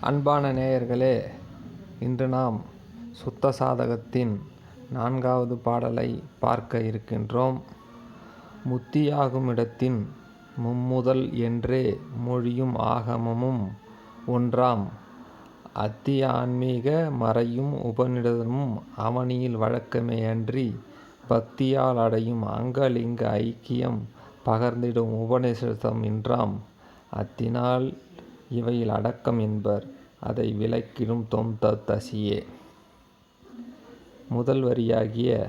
அன்பான நேயர்களே இன்று நாம் சுத்த சாதகத்தின் நான்காவது பாடலை பார்க்க இருக்கின்றோம். முத்தியாகுமிடத்தின் மும்முதல் என்றே மொழியும் ஆகமமும் ஒன்றாம். அத்தி ஆன்மீக மறையும் உபநிடதமும் அவனியில் வழக்கமேயன்றி பக்தியால் அடையும் அங்கலிங்க ஐக்கியம் பகர்ந்திடும் உபநிஷதம் இன்றாம். அத்தினால் இவையில் அடக்கம் என்பர். அதை விளக்கிடும் தொம்தத் தசியே முதல் வரியாகிய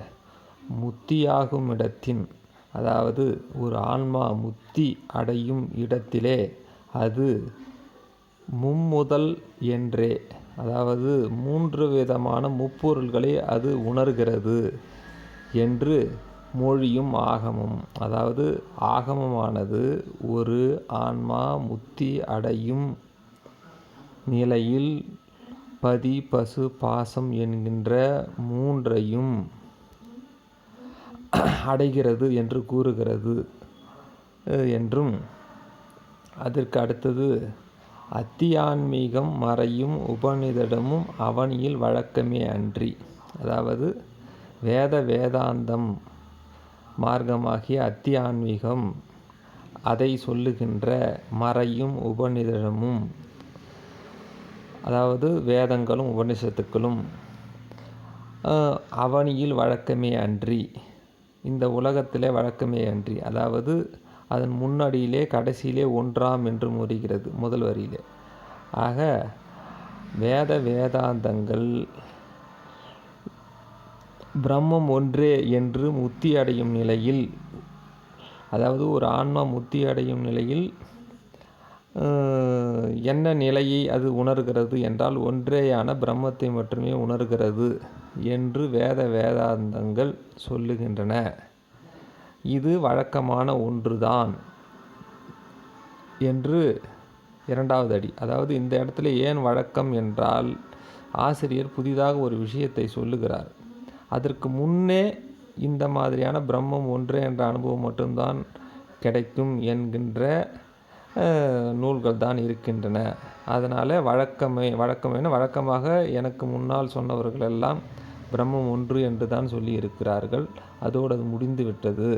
முத்தியாகுமிடத்தின் அதாவது ஒரு ஆன்மா முத்தி அடையும் இடத்திலே அது மும்முதல் என்றே அதாவது மூன்று விதமான முப்பொருள்களை அது உணர்கிறது என்று மொழியும் ஆகமம். அதாவது ஆகமமானது ஒரு ஆன்மா முத்தி அடையும் நிலையில் பதி பசு பாசம் என்கின்ற மூன்றையும் அடைகிறது என்று கூறுகிறது என்றும் அதற்கு அடுத்தது அத்தியான்மீகம் மறையும் உபநிடதமும் அவனியில் வழக்கமே அன்றி. அதாவது வேத வேதாந்தம் மார்க்கமாகிய அத்தியான்மீகம் அதை சொல்லுகின்ற மறையும் உபநிடதமும் அதாவது வேதங்களும் உபனிஷத்துக்களும் அவனியில் வழக்கமே அன்றி இந்த உலகத்திலே வழக்கமே அன்றி அதாவது அதன் முன்னாடியிலே கடைசியிலே ஒன்றாம் என்று முறிகிறது முதல் வரியிலே. ஆக வேத வேதாந்தங்கள் பிரம்மம் ஒன்றே என்று முத்தி அடையும் நிலையில் அதாவது ஒரு ஆன்மா முத்தி அடையும் நிலையில் என்ன நிலையை அது உணர்கிறது என்றால் ஒன்றேயான பிரம்மத்தை மட்டுமே உணர்கிறது என்று வேத வேதாந்தங்கள் சொல்லுகின்றன. இது வழக்கமான ஒன்றுதான் என்று இரண்டாவது அடி அதாவது இந்த இடத்துல ஏன் வழக்கம் என்றால் ஆசிரியர் புதிதாக ஒரு விஷயத்தை சொல்லுகிறார். அதற்கு முன்னே இந்த மாதிரியான பிரம்மம் ஒன்றே என்ற அனுபவம் மட்டும்தான் கிடைக்கும் என்கின்ற நூல்கள் தான் இருக்கின்றன. அதனால் வழக்கமே வழக்கமேன வழக்கமாக எனக்கு முன்னால் சொன்னவர்கள் எல்லாம் பிரம்மம் ஒன்று என்று தான் சொல்லி இருக்கிறார்கள். அதோடு அது முடிந்து விட்டது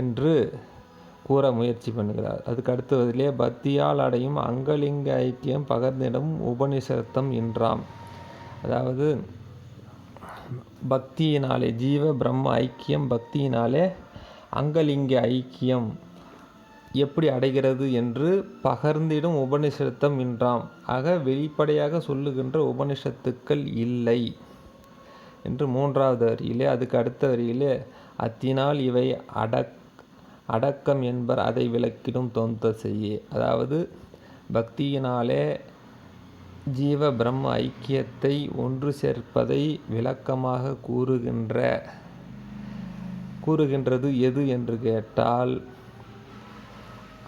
என்று கூற முயற்சி பண்ணுகிறார். அதுக்கு அடுத்ததிலே பக்தியால் அடையும் அங்கலிங்க ஐக்கியம் பகர்ந்திடம் உபனிஷத்தம் என்றாம். அதாவது பக்தியினாலே ஜீவ பிரம்ம ஐக்கியம் பக்தியினாலே அங்கலிங்க ஐக்கியம். எப்படி அடைகிறது என்று பகர்ந்திடும் உபனிஷத்தம் என்றாம் ஆக வெளிப்படையாக சொல்லுகின்ற உபனிஷத்துக்கள் இல்லை என்று மூன்றாவது வரியிலே அதுக்கு அடுத்த வரியிலே அத்தினால் இவை அடக் அடக்கம் என்பர் அதை விளக்கிடும் தொந்த செய்ய அதாவது பக்தியினாலே ஜீவ பிரம்ம ஐக்கியத்தை ஒன்று சேர்ப்பதை விளக்கமாக கூறுகின்ற கூறுகின்றது எது என்று கேட்டால்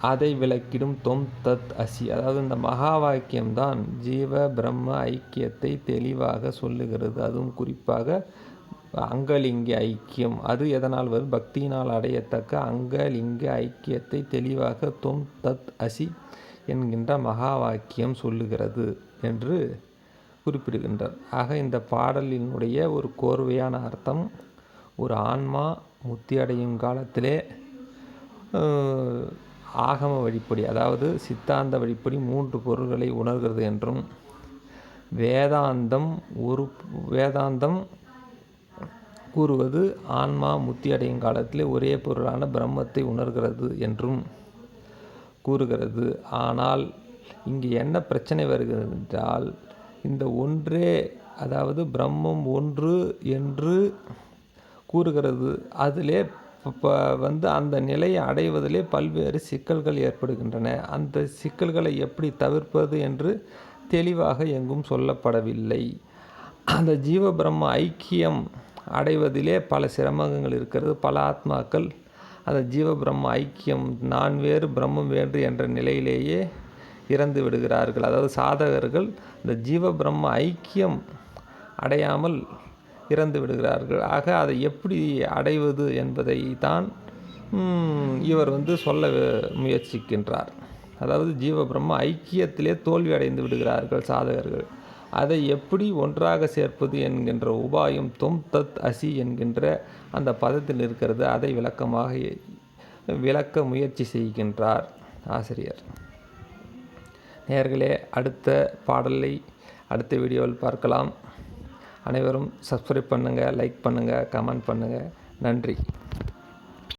அதை விளக்கிடும் தொம் தத் அசி. அதாவது இந்த மகா வாக்கியம்தான் ஜீவ பிரம்ம ஐக்கியத்தை தெளிவாக சொல்லுகிறது. அதுவும் குறிப்பாக அங்கலிங்க ஐக்கியம். அது எதனால் வரும்? பக்தியினால் அடையத்தக்க அங்கலிங்க ஐக்கியத்தை தெளிவாக தொம் தத் அசி என்கின்ற மகா வாக்கியம் சொல்லுகிறது என்று குறிப்பிடுகின்றார். ஆக இந்த பாடலினுடைய ஒரு கோர்வையான அர்த்தம் ஒரு ஆன்மா முத்தி அடையும் காலத்திலே ஆகம வழிப்படி அதாவது சித்தாந்த வழிப்படி மூன்று பொருள்களை உணர்கிறது என்றும் வேதாந்தம் ஒரு வேதாந்தம் கூறுவது ஆன்மா முத்தி அடையும் காலத்திலே ஒரே பொருளான பிரம்மத்தை உணர்கிறது என்றும் கூறுகிறது. ஆனால் இங்கு என்ன பிரச்சனை வருகிறது என்றால் இந்த ஒன்றே அதாவது பிரம்மம் ஒன்று என்று கூறுகிறது. அதிலே இப்போ வந்து அந்த நிலையை அடைவதிலே பல்வேறு சிக்கல்கள் ஏற்படுகின்றன. அந்த சிக்கல்களை எப்படி தவிர்ப்பது என்று தெளிவாக எங்கும் சொல்லப்படவில்லை. அந்த ஜீவபிரம்ம ஐக்கியம் அடைவதிலே பல சிரமங்கள் இருக்கிறது. பல ஆத்மாக்கள் அந்த ஜீவ பிரம்ம ஐக்கியம் நான் வேறு பிரம்மம் வேறு என்ற நிலையிலேயே இறந்து விடுகிறார்கள். அதாவது சாதகர்கள் இந்த ஜீவ பிரம்ம ஐக்கியம் அடையாமல் இறந்து விடுகிறார்கள். ஆக அதை எப்படி அடைவது என்பதை தான் இவர் வந்து சொல்ல முயற்சிக்கின்றார். அதாவது ஜீவ பிரம்ம ஐக்கியத்திலே தோல்வி அடைந்து விடுகிறார்கள் சாதகர்கள். அதை எப்படி ஒன்றாக சேர்ப்பது என்கின்ற உபாயம் தொம் தத் அசி என்கின்ற அந்த பதத்தில் இருக்கிறது அதை விளக்கமாக விளக்க முயற்சி செய்கின்றார் ஆசிரியர். நேர்களே அடுத்த பாடலை அடுத்த வீடியோவில் பார்க்கலாம். அனைவரும் சப்ஸ்கிரைப் பண்ணுங்கள் லைக் பண்ணுங்கள் கமெண்ட் பண்ணுங்கள் நன்றி.